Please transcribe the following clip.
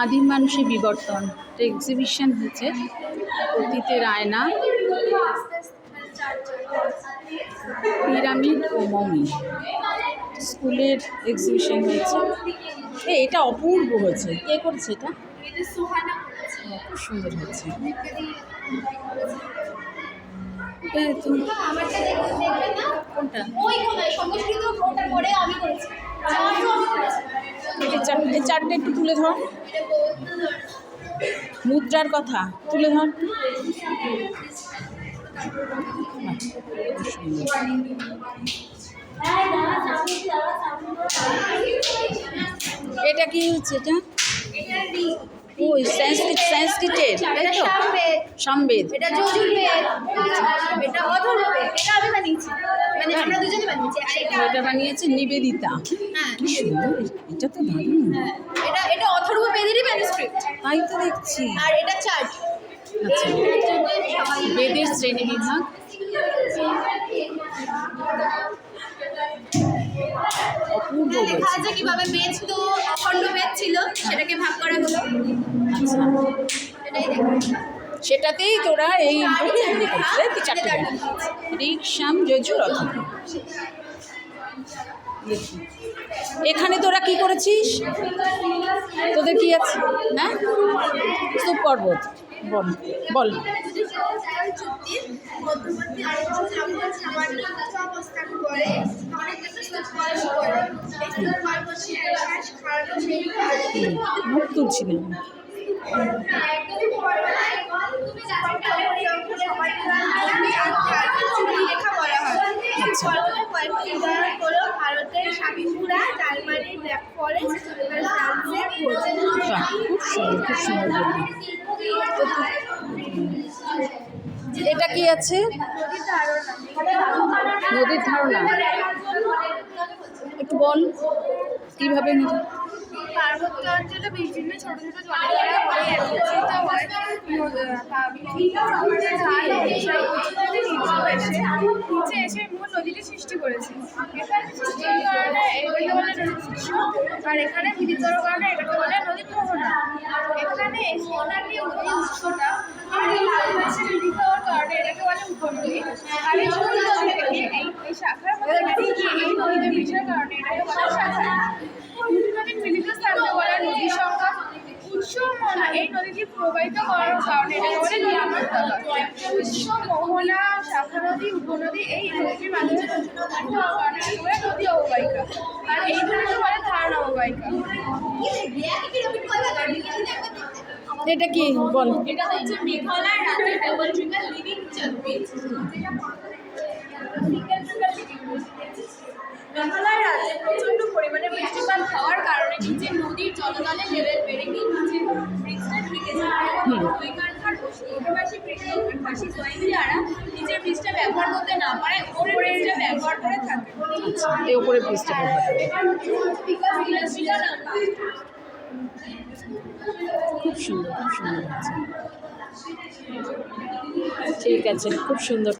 আদিম মানুষের বিবর্তন। এক্সিবিশন হচ্ছে অতীতের আয়না, পিরামিড ও মমি। স্কুলের এক্সিবিশন হয়েছে। এটা অপূর্ব হয়েছে। কে করেছে এটা? খুব সুন্দর হয়েছে। কোনটা? সংস্কৃত চারটে, এই চারটে একটু তুলে ধর। মুদ্রার কথা, তুলে ধর। এটা কি হচ্ছে, এটা? ও সংস্কৃত, সংস্কৃতের, তাই তো? সামবেদ এটা যজুর্বেদ এটা অথর্ববেদ এটা আমি বানিয়েছি। মানে আমরা দুজনে বানিয়েছি। এটা বানিয়েছে? নিবেদিতা। হ্যাঁ এটা তো দারুণ। হ্যাঁ, এটা এটা অথর্ববেদেরই ম্যানুস্ক্রিপ্ট তাই তো দেখছি। আর এটা চার্ট আচ্ছা। বেদের শ্রেণি বিভাগ। অপূর্ব লেখা আছে কীভাবে বেদ তো অখণ্ড বেদ ছিল সেটাকে ভাগ করা হলো। আচ্ছা। এটাই দেখুন সেটাতেই তোরা এই তো চারটে ঋক শ্যাম এখানে তোরা কি করেছিস? তোদের কি আছে? হ্যাঁ? স্তূপ পর্বত। বল বল। চুক্তির মধ্যবর্তী অঞ্চল যখন সামান্য কিছু অবস্থান করে তখন একটা স্তূপ বয়স করে এই স্তূপ পর্বতটি শ্বাস খাড়ানো সেই হুম, মুখ তুলছি না চুক্তি লেখা বলা হয় আচ্ছা। কয়েকটি উদাহরণ হলো ভারতের জার্মানির ব্ল্যাক ফরেস্ট ফ্রান্সের খুব সুন্দর খুব সুন্দর। বললি। এটা কি আছে? নদীর ধারণা। একটু বল কীভাবে নদী পার্বত্য অঞ্চলে বিভিন্ন ছোট ছোট হয়ে একত্রিত হয় নিচে এসে মূল নদীটি করেছে আর এখানে মিলিতর কারণে এটাকে বলে নদী মোহনা এখানে এসে এখানে নদী উৎসটা এই এসে হওয়ার কারণে এটাকে বলে উপনদী। আর এই এই এই শাখার মধ্যে এই নদীতে মিশার কারণে এটাকে বলে শাখা দুটি নদীর মিলিত স্থানকে বলে নদী সংখ্যা উৎস মোহনা এই নদীটি প্রবাহিত করার কারণে মোহনা শাখা নদী উপনদী এই নদীটির মাধ্যমে নদী অববাহিকা। আর এই নদীকে বলে ধারণা অববাহিকা। এটা কি? বল। এটা হচ্ছে মেঘালয় রাজ্যের লিভিং মেঘালয় রাজ্যে প্রচণ্ড পরিমাণে বৃষ্টিপাত হওয়ার কারণে নিচে নদীর জলতলের লেভেল বেড়ে গিয়ে ব্যবহার করতে না পারে ওপরের ব্যবহার করে পিসটা খুব সুন্দর খুব সুন্দর ঠিক আছে, খুব সুন্দর